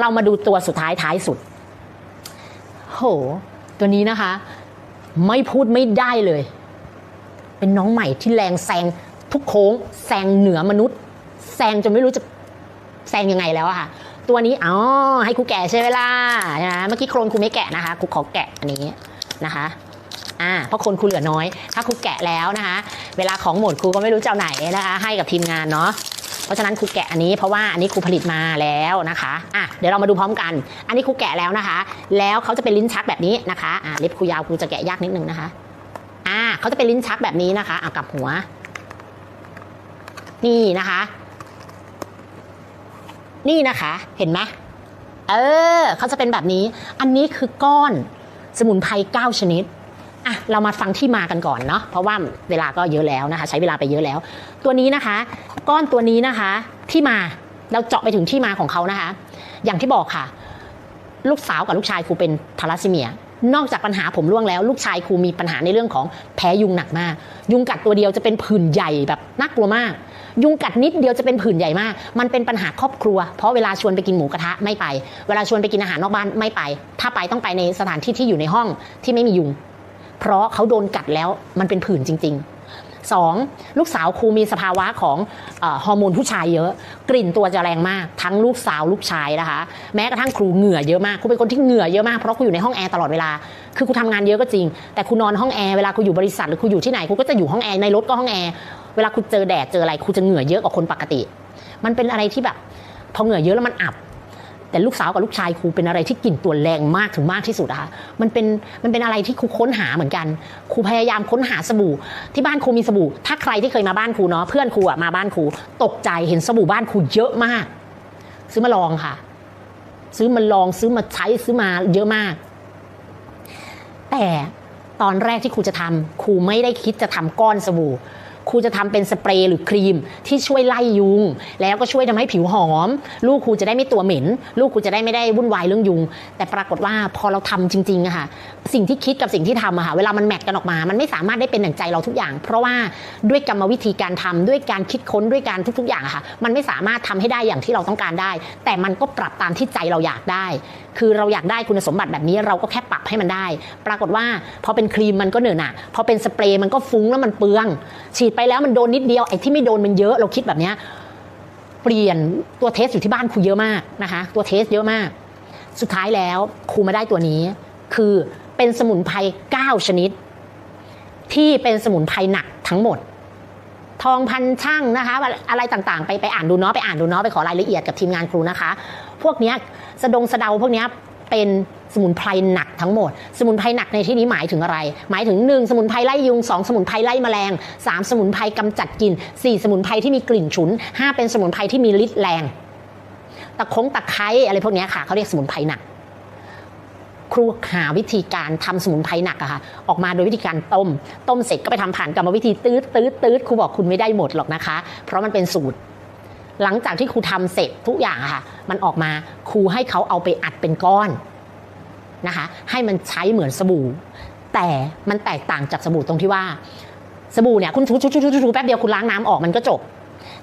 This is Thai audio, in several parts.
เรามาดูตัวสุดท้ายท้ายสุด โห ตัวนี้นะคะ ไม่พูดไม่ได้เลย เป็นน้องใหม่ที่แรงแซงทุกโค้งแซงเหนือมนุษย์แซงจนไม่รู้จะแซงยังไงแล้วอะค่ะ ตัวนี้อ๋อให้ครูแกะใช่ไหมล่ะนะเมื่อกี้โครนครูไม่แกะนะคะครูขอแกะอันนี้นะคะอ่าเพราะคนครูเหลือน้อย ถ้าครูแกะแล้วนะคะ เวลาของหมดครูก็ไม่รู้จะเอาไหนนะคะ ให้กับทีมงานเนาะ เพราะฉะนั้นครูแกะอันนี้เพราะว่าอันนี้ครูผลิตมาแล้วนะคะอะเดี๋ยวเรามาดูพร้อมกัน อันนี้ครูแกะแล้วนะคะ แล้วเขาจะเป็นลิ้นชักแบบนี้นะคะอ่าเล็บครูยาวครูจะแกะยากนิดนึงนะคะอ่าเขาจะเป็นลิ้นชักแบบนี้นะคะอะกลับหัว นี่นะคะ นี่นะคะเห็นไหมเออเขาจะเป็นแบบนี้ อันนี้คือก้อนสมุนไพร9ชนิด อะเรามาฟังที่มากันก่อนเนาะเพราะว่าเวลาก็เยอะแล้วนะคะ ใช้เวลาไปเยอะแล้ว ตัวนี้นะคะ ก้อนตัวนี้นะคะที่มาเราเจาะไปถึงที่มาของเขานะคะ อย่างที่บอกค่ะ ลูกสาวกับลูกชายครูเป็นทาลัสซีเมีย นอกจากปัญหาผมร่วงแล้ว ลูกชายครูมีปัญหาในเรื่องของแพ้ยุงหนักมาก ยุงกัดตัวเดียวจะเป็นผื่นใหญ่แบบน่ากลัวมาก ยุงกัดนิดเดียวจะเป็นผื่นใหญ่มาก มันเป็นปัญหาครอบครัว เพราะเวลาชวนไปกินหมูกระทะไม่ไป เวลาชวนไปกินอาหารนอกบ้านไม่ไป ถ้าไปต้องไปในสถานที่ที่อยู่ในห้องที่ไม่มียุง เพราะเขาโดนกัดแล้วมันเป็นผื่นจริงๆสองลูกสาวครูมีสภาวะของอฮอร์โมนผู้ชายเยอะ กลิ่นตัวจะแรงมากทั้งลูกสาวลูกชายนะคะแม้กระทั่งครูเหงื่อเยอะมากครูเป็นคนที่เหงื่อเยอะมากเพราะครูอยู่ในห้องแอร์ตลอดเวลาคือครูทำงานเยอะก็จริง แต่ครูนอนห้องแอร์เวลาครูอยู่บริษัทหรือครูอยู่ที่ไหนครูก็จะอยู่ห้องแอร์ในรถก็ห้องแอร์เวลาครูเจอแดดเจออะไรครูจะเหงื่อเยอะกว่าคนปกติ มันเป็นอะไรที่แบบพอเหงื่อเยอะแล้วมันอับ แต่ลูกสาวกับลูกชายครูเป็นอะไรที่กลิ่นตัวแรงมากถึงมากที่สุดอะค่ะมันเป็นมันเป็นอะไรที่ครูค้นหาเหมือนกันครูพยายามค้นหาสบู่ ที่บ้านครูมีสบู่ ถ้าใครที่เคยมาบ้านครูเนาะเพื่อนครูอะมาบ้านครูตกใจเห็นสบู่บ้านครูเยอะมาก ซื้อมาลองค่ะ ซื้อมาลองซื้อมาใช้ซื้อมาเยอะมาก แต่ตอนแรกที่ครูจะทำครูไม่ได้คิดจะทำก้อนสบู่ ครูจะทำเป็นสเปรย์หรือครีมที่ช่วยไล่ยุง แล้วก็ช่วยทำให้ผิวหอม ลูกครูจะได้ไม่ตัวเหม็น ลูกครูจะได้ไม่ได้วุ่นวายเรื่องยุง แต่ปรากฏว่าพอเราทำจริงๆอะค่ะสิ่งที่คิดกับสิ่งที่ทำอะค่ะเวลามันแมทกันออกมา มันไม่สามารถได้เป็นอย่างใจเราทุกอย่าง เพราะว่าด้วยกรรมวิธีการทำด้วยการคิดค้นด้วยการทุก ๆ อย่างอะค่ะมันไม่สามารถทำให้ได้อย่างที่เราต้องการได้ แต่มันก็ปรับตามที่ใจเราอยากได้คือเราอยากได้คุณสมบัติแบบนี้เราก็แค่ปรับให้มันได้ ปรากฏว่าพอเป็นครีมมันก็เหนอะหนะพอเป็นสเปรย์มันก็ฟุ้งแล้วมันเปลือง ฉีดไปแล้วมันโดนนิดเดียวไอ้ที่ไม่โดนมันเยอะเราคิดแบบเนี้ยเปลี่ยนตัวเทสอยู่ที่บ้านครูเยอะมากนะคะตัวเทสเยอะมาก สุดท้ายแล้วครูมาได้ตัวนี้ คือเป็นสมุนไพร9ชนิด ที่เป็นสมุนไพรหนักทั้งหมด ทองพันช่างนะคะ อะไรต่างๆ ไปไปอ่านดูเนาะไปอ่านดูเนาะไปขอรายละเอียดกับทีมงานครูนะคะ พวกเนี้ยสะดงสะเดาพวกเนี้ยเป็นสมุนไพรหนักทั้งหมด สมุนไพรหนักในที่นี้หมายถึงอะไร หมายถึง 1 สมุนไพรไล่ยุง 2 สมุนไพรไล่แมลง 3 สมุนไพรกำจัดกลิ่น 4 สมุนไพรที่มีกลิ่นฉุน 5 เป็นสมุนไพรที่มีฤทธิ์แรง ตะคงตะไคร้อะไรพวกนี้ค่ะเขาเรียกสมุนไพรหนัก ครูหาวิธีการทำสมุนไพรหนักอะค่ะออกมาโดยวิธีการต้ม ต้มเสร็จก็ไปทำผ่านกรรมวิธีตืดตืดตืดครูบอกคุณไม่ได้หมดหรอกนะคะ เพราะมันเป็นสูตร หลังจากที่ครูทำเสร็จทุกอย่างอะค่ะ มันออกมาครูให้เขาเอาไปอัดเป็นก้อนนะคะ ให้มันใช้เหมือนสบู่ แต่มันแตกต่างจากสบู่ตรงที่ว่า สบู่เนี่ยคุณถูถูถูถูแป๊บเดียวคุณล้างน้ำออกมันก็จบ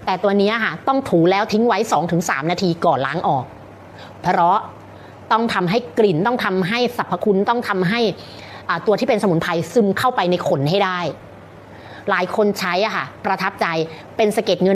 แต่ตัวนี้ค่ะ ต้องถูแล้วทิ้งไว้ 2-3 นาทีก่อนล้างออก เพราะ ต้องทำให้กลิ่นต้องทำให้สรรพคุณต้องทำให้ตัวที่เป็นสมุนไพรซึมเข้าไปในขนให้ได้ หลายคนใช้อะค่ะประทับใจเป็นสะเก็ดเงิน